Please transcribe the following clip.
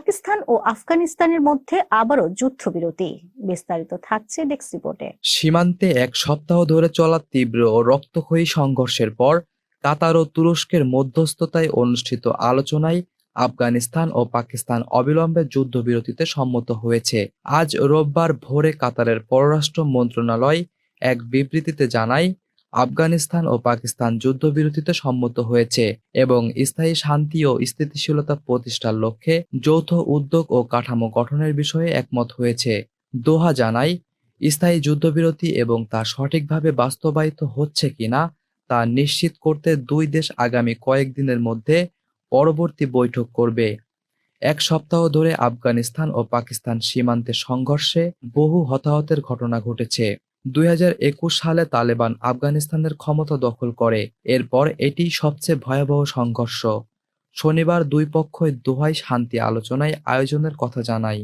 পাকিস্তান ও আফগানিস্তানের মধ্যে আবারও যুদ্ধবিরতি। বিস্তারিত থাকছে ডেস্ক রিপোর্টে সীমান্তে এক সপ্তাহ ধরে চলা তীব্র ও রক্তক্ষয়ী সংঘর্ষের পর কাতার ও তুরস্কের মধ্যস্থতায় অনুষ্ঠিত আলোচনায় আফগানিস্তান ও পাকিস্তান অবিলম্বে যুদ্ধবিরতিতে সম্মত হয়েছে। আজ রোববার ভোরে কাতারের পররাষ্ট্র মন্ত্রণালয় এক বিবৃতিতে জানায় আফগানিস্তান ও পাকিস্তান যুদ্ধবিরতিতে সম্মত হয়েছে এবং স্থায়ী শান্তি ও স্থিতিশীলতা প্রতিষ্ঠার লক্ষ্যে যৌথ উদ্যোগ ও কাঠামো গঠনের বিষয়ে একমত হয়েছে। দোহা জানায়, স্থায়ী যুদ্ধবিরতি এবং তা সঠিকভাবে বাস্তবায়িত হচ্ছে কিনা তা নিশ্চিত করতে দুই দেশ আগামী কয়েকদিনের মধ্যে পরবর্তী বৈঠক করবে। এক সপ্তাহ ধরে আফগানিস্তান ও পাকিস্তান সীমান্তে সংঘর্ষে বহু হতাহতের ঘটনা ঘটেছে। দুই হাজার একুশ সালে তালেবান আফগানিস্তানের ক্ষমতা দখল করে। এরপর এটি সবচেয়ে ভয়াবহ সংঘর্ষ। শনিবার দুই পক্ষই দোহায় শান্তি আলোচনায় আয়োজনের কথা জানায়।